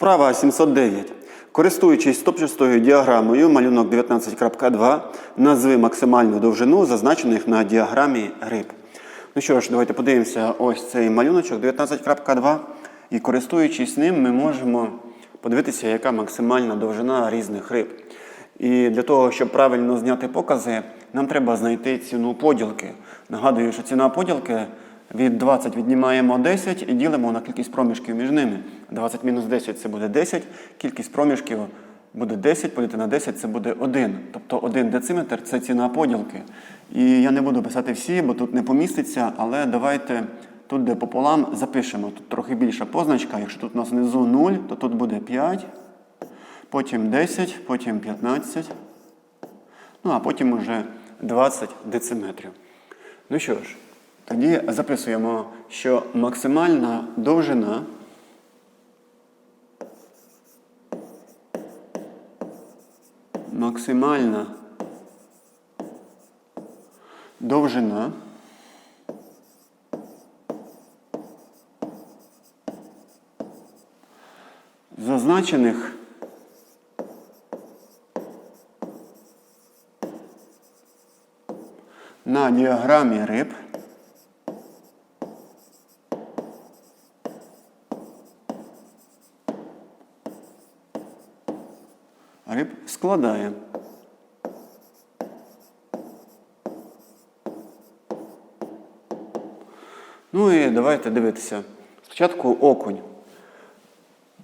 Вправа 709. Користуючись стопчастою діаграмою малюнок 19.2, назви максимальну довжину зазначених на діаграмі риб. Ну що ж, давайте подивимося ось цей малюночок 19.2. І користуючись ним, ми можемо подивитися, яка максимальна довжина різних риб. І для того, щоб правильно зняти покази, нам треба знайти ціну поділки. Нагадую, що ціна поділки від 20 віднімаємо 10 і ділимо на кількість проміжків між ними. 20 мінус 10 це буде 10, кількість проміжків буде 10, поділити на 10 це буде 1. Тобто 1 дециметр це ціна поділки. І я не буду писати всі, бо тут не поміститься, але давайте тут, де пополам, запишемо. Тут трохи більша позначка. Якщо тут у нас внизу 0, то тут буде 5, потім 10, потім 15. Ну, а потім уже 20 дециметрів. Ну що ж, тоді записуємо, що максимальна довжина максимальна довжина зазначених на діаграмі риб риб складає. Ну і давайте дивитися. Спочатку окунь.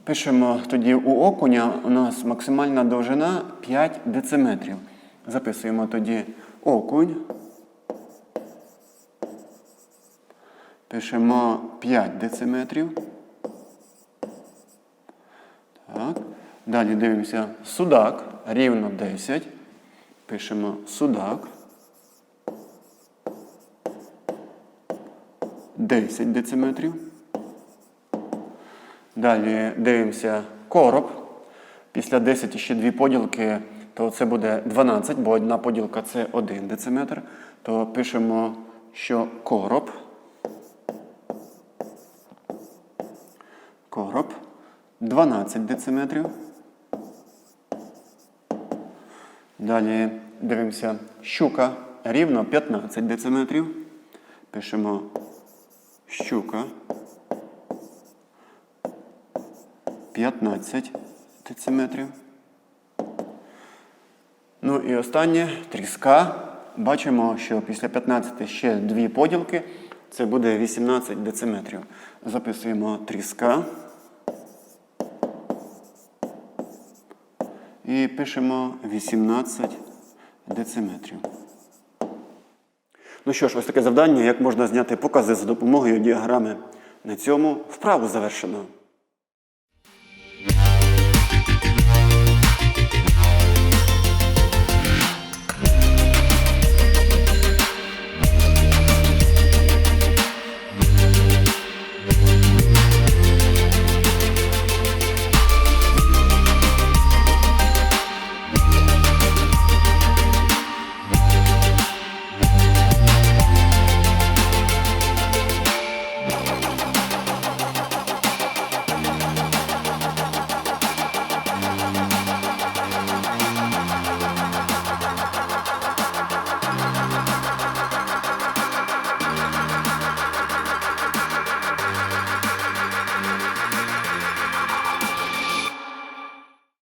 Пишемо тоді у окуня у нас максимальна довжина 5 дециметрів. Записуємо тоді окунь. Пишемо 5 дециметрів. Так. Далі дивимося судак рівно 10. Пишемо судак. 10 дециметрів. Далі дивимося короб. Після 10 ще дві поділки, то це буде 12, бо одна поділка це 1 дециметр. То пишемо, що короб. Короб 12 дециметрів. Далі дивимося щука рівно 15 дециметрів. Пишемо щука 15 дециметрів. Ну і останнє тріска. Бачимо, що після 15 ще дві поділки. Це буде 18 дециметрів. Записуємо тріска. І пишемо 18 дециметрів. Ну що ж, ось таке завдання, як можна зняти покази за допомогою діаграми. На цьому вправу завершено.